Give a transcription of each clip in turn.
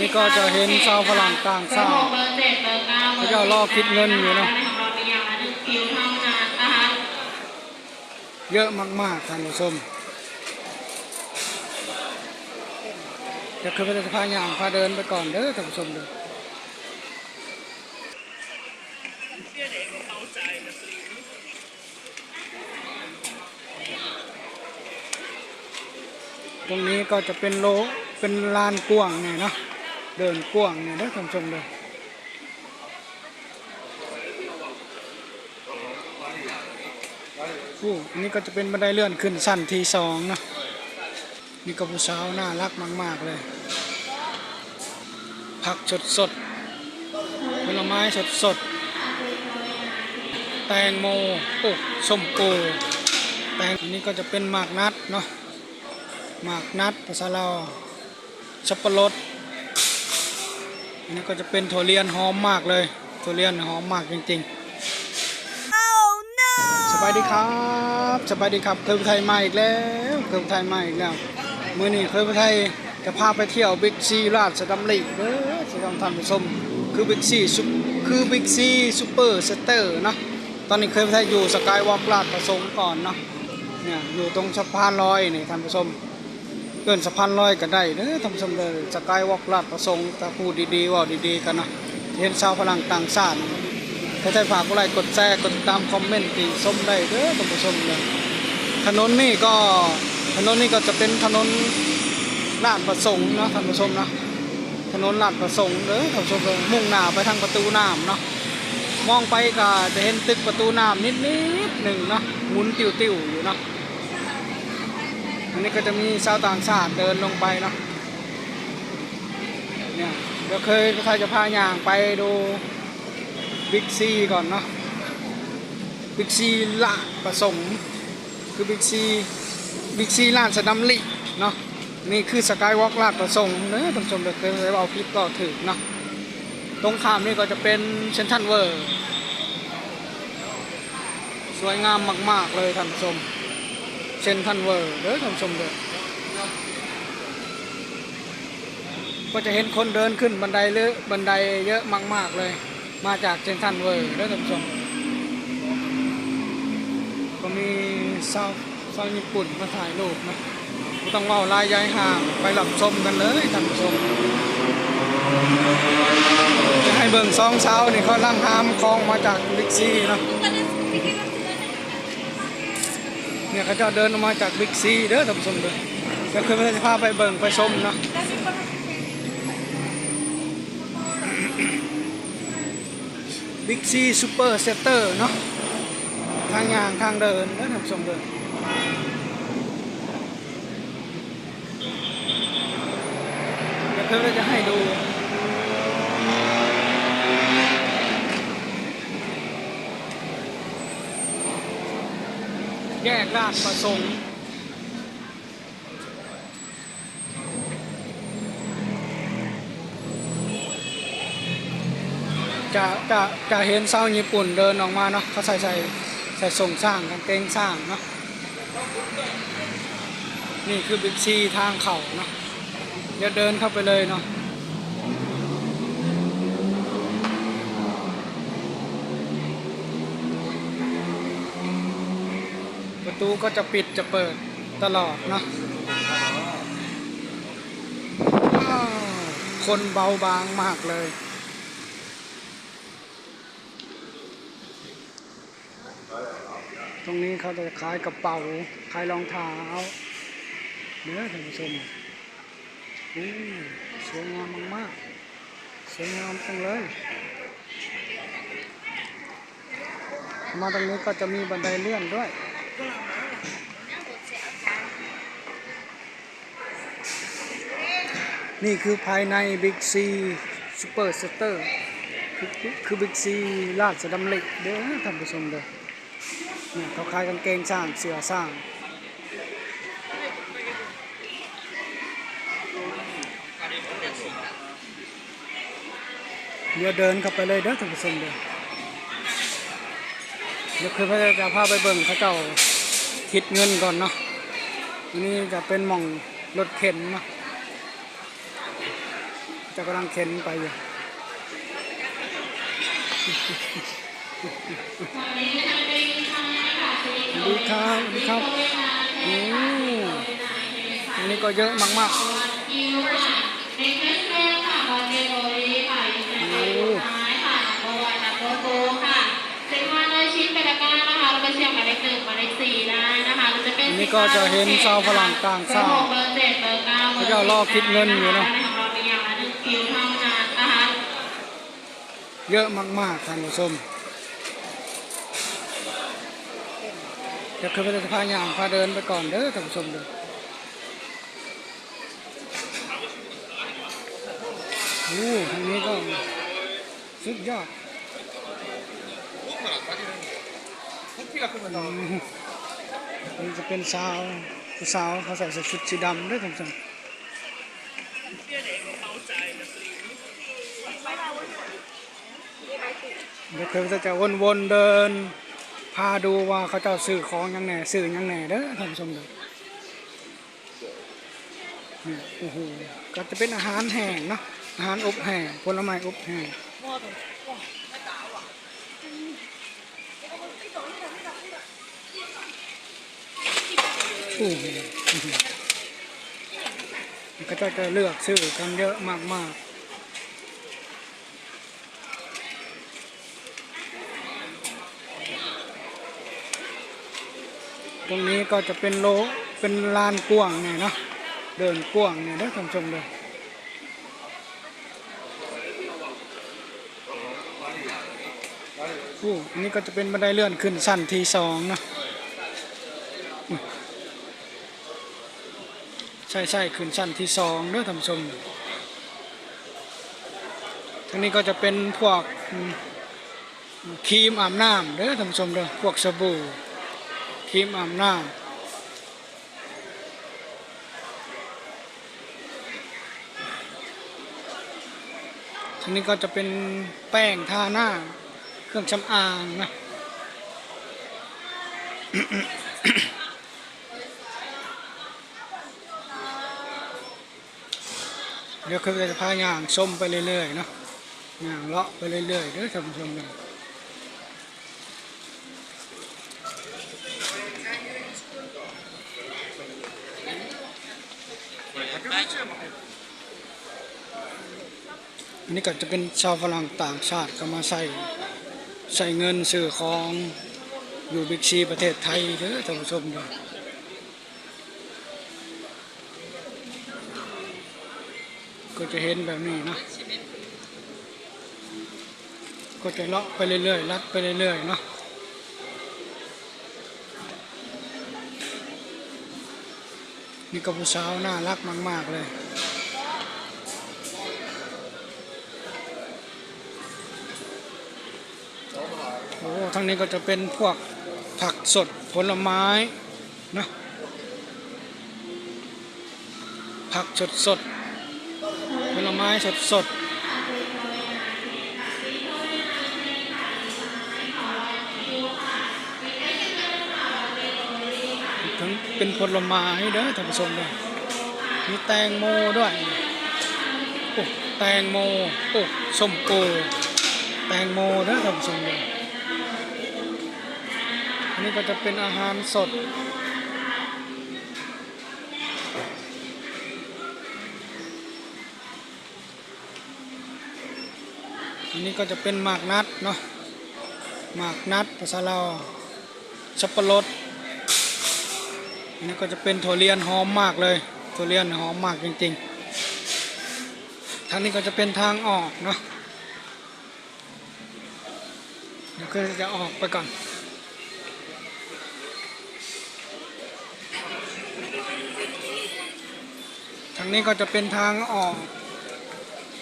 นี่ก็จะเห็นชาวฝรั่งต่างชาติเบอร์เจ็ดเบอร์เก้าเขาจะรอคิดเงินอยู่นะเยอะมากๆท่านผู้ชมจะคือพระจะพาย่างพาเดินไปก่อนเด้อท่านผู้ชมเด้อตรงนี้ก็จะเป็นโลเป็นลานกว้างเนี่ยเนาะ เดินกว้างเนี่ยเด้อท่านชมเด้ออู้อันนี้ก็จะเป็นบันไดเลื่อนขึ้นสั้นทีสองนะนี่ก็ผู้สาวน่ารักมาก ๆ เลย ผักสดสดผลไม้สดสดแตงโมโอ้ส้มโอแตงอันนี้ก็จะเป็นหมากนัดเนาะหมากนัดภาษาลาวสับปะรด นนี้ก็จะเป็นถั่วเลียนหอมมากเลยถั่วเลียนหอมมากจริงๆสบายดีครับสบายดีครับเคยไปไทยมาอีกแล้วเคยไปไทยมาอีกแล้วมื้อนี้เคยไปไทยจะพาไปเที่ยวบิ๊กซีราชดำริเด้อสิทำท่านผู้ชมคือบิ๊กซีคือบิ๊กซีซูเปอร์เซ็นเตอร์เนาะตอนนี้เคยไปไทยอยู่สกายวอล์กลาดประสงค์ก่อนเนาะเนี่ยอยู่ตรงสะพานลอยนี่ท่านผู้ชม เกินสะพานลอยก็ได้เด้อท่านผู้ชมเด้อสกายวอล์กลาดประสงค์ถ้าพูดดีๆว่าดีๆกันนะเห็นชาวพลังต่างชาติถ้าใครฝากกดไลกดแชร์กดตามคอมเมนต์ติชมได้เด้อท่านผู้ชมเลยถนนนี่ก็ถนนนี่ก็จะเป็นถนนลาดประสงค์นะท่านผู้ชมนะถนนลาดประสงค์เด้อท่านผู้ชมเด้อมุ่งหน้าไปทางประตูน้ำเนาะมองไปก็จะเห็นตึกประตูน้ำนิดๆหนึ่งเนาะหมุนติวติวๆอยู่เนาะ อันนี้ก็จะมีชาวต่างชาติเดินลงไปเนาะเนี่ยเดี๋ยวเคยถ้าจะพาย่างไปดูบิ๊กซีก่อนเนาะบิ๊กซีลาดประสงค์คือบิ๊กซีบิ๊กซีลาดสะดำลิเนาะนี่คือสกายวอล์กลาดประสงค์เนอะท่านผู้ชมเดี๋ยวเคยเอาคลิปก็ถึกเนาะตรงข้ามนี่ก็จะเป็นเซนทันเวอร์ สวยงามมาก ๆ เลยท่านผู้ชม เซนทันเวอร์เด้อท่านผู้ชมเด้อก็จะเห็นคนเดินขึ้นบันไดเลอะบันไดเยอะมาก ๆ เลย มาจากเซนทันเวิร์เด้วยท่านผู้ชมก็มีชาวชาวญี่ปุ่นมาถ่ายรูปนะไม่ต้องเว่าลายย้ายห่างไปหลับชมกันเลยท่านผู้ชมจะให้เบิ่งซองเช้านี่เขาล่ำหามคลองมาจากบิ๊กซีเนาะ เนี่ยเขาจะเดินออกมาจากบิ๊กซีเด้อท่านผู้ชมเด้อเดี๋ยวคืนนี้จะพาไปเบิ่งไปชมเนาะบิ๊กซีซูเปอร์เซตเตอร์เนาะทางยางทางเดินแล้วท่านผู้ชมเดินเดี๋ยวเพื่อจะให้ดู แยกราชประสงค์จะจะจะเห็นชาวญี่ปุ่นเดินออกมาเนาะเขาใส่ใส่ใส่ส่งสร้างกางเกงสร้างเนาะนี่คือบิ๊กซีทางเขาเนาะเดี๋ยวเดินเข้าไปเลยเนาะ ประตูก็จะปิดจะเปิดตลอดเนาะคนเบาบางมากเลย ตรงนี้เขาจะขายกระเป๋าขายรองเท้าเนื้อท่านผู้ชมอู้สวยงามมากๆสวยงามจังเลย มาตรงนี้ก็จะมีบันไดเลื่อนด้วย นี่คือภายในบิ๊กซีซูเปอร์เซเตอร์คือบิ๊กซีลาดสะดำเล็กเด้อท่านผู้ชมเด้อเนี่ยเขาขายกางเกงสร้างเสื้อสร้างเดี๋ยวเดินเข้าไปเลยเด้อท่านผู้ชมเด้อเดี๋ยวคือพระจะพาไปเบิ่งเขาเจ้าคิดเงินก่อนเนาะอันนี่จะเป็นหม่องรถเข็นเนาะ จะกำลังเข็นไปอยู่วันนี้ทางเป็นทางค่ะชีวิตสวัสดีครับสวัสดีครับโอ้อันนี้ก็เยอะมากคิวค่ะในเคสแรกค่ะบอลเกโรลีค่ะอยู่ในไทยท้ายค่ะนัมเบอร์วันนัมเบอร์โฟค่ะเซ็นมาโดยชิ้นเปตาก้านะคะเราไปเชียงหมายเลขหนึ่งหมายเลขสี่ได้นะคะหรือจะเป็นๆอันนี้ก็จะเห็นชาวฝรั่งต่างเบอชาร์หติกเบอร์เจ็ดเบอร์เก้าเขาจะรอคิดเงินอยู่เนอะของเรามีอย่างละหนึ่งคิวเท่านั้นนะคะ เยอะมากๆท่านผู้ชมเดี๋ยวคือไปจะพาย่างพาเดินไปก่อนเด้อท่านผู้ชมเด้อโอ้ทางนี้ก็สุดยอดอืมนี่จะเป็นสาวผู้สาวเขาใส่ชุดสีดำเด้วยท่านผู้ชม เดี๋ยวเขาจะวนๆเดิน พาดูว่าเขาจ้าซื้อของยังแหน่ซื้อยังแหน่เด้อท่านผู้ชมเด้อโอ้โหก็จะเป็นอาหารแห้งเนาะอาหารอบแห้งผลไม้อบแห้งโอ้โหก็จะจะเลือกซื้อกันเยอะมากๆ ตรงนี้ก็จะเป็นโลเป็นลานกว้างเนี่ยเนาะเดินกว้างเนี่ยเด้ท่านผู้ชมเลยอู้นนี้ก็จะเป็นบันไดเลื่อนขึ้นสั้นที่สองนะใช่ใช่ขึ้นสั้นที่สองเด้อท่านผู้ชมทางนี้ก็จะเป็นพวกครีมอาบน้ำเด้อท่านผู้ชมเด้อพวกสบู่ ครีมอาบน้ำทีนี้ก็จะเป็นแป้งทาหน้า เครื่องสำอางนะเดี๋ยวคือจะพายางชมไปเรื่อยๆเนาะยางเลาะไปเรื่อยๆเด้อท่านผู้ชมเด้ อันนี้ก็จะเป็นชาวฝรั่งต่างชาติก็มาใส่ใส่เงินซื้อของอยู่บิ๊กซีประเทศไทยเด้อท่านผู้ชมเด้อก็จะเห็นแบบนี้นะ ก็จะเลาะไปเรื่อยๆลัดไปเรื่อยๆเนาะ นี่ก็ผู้สาวน่ารักมาก ๆ เลย โอ้ทางนี้ก็จะเป็นพวกผักสดผลไม้ นะ ผักสดสดผลไม้สดสดทั้ง เป็นผลไม้เด้อท่านผู้ชมเลยมีแตงโมด้วยโอ้แตงโมโอ้ส้มโอแตงโมเด้อท่านผู้ชมเลยอันนี้ก็จะเป็นอาหารสดอันนี้ก็จะเป็นหมากนัดเนาะหมากนัดภาษาเราวสับปะรด นนี้ก็จะเป็นถั่วเลียนหอมมากเลยถั่วเลียนหอมมากจริงๆ ทางนี้ก็จะเป็นทางออกเนาะเดี๋ยวก็จะออกไปก่อนทางนี้ก็จะเป็นทางออก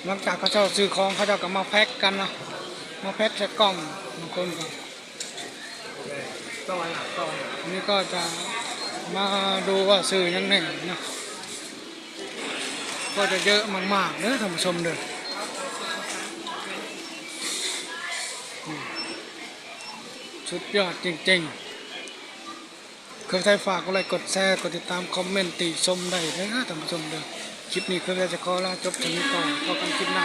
หลังจากเขาเจ้าซื้อของเขาเจ้าก็มาแพ็กกันเนาะมาแพ็กใส่กล่องบางคนก็อันนี้ก็จะ มาดูว่าซื้อยังไงเนะก็จะเยอะมากๆเด้อท่านผู้ชมเด้อสุดยอดจริงๆ เคยใช้ฝากอะไรกดแชร์กดติดตามคอมเมนต์ติชมได้นะท่านผู้ชมเด้อคลิปนี้เคยจะขอลาจบถึงนี้ก่อนพบกันคลิปหน้า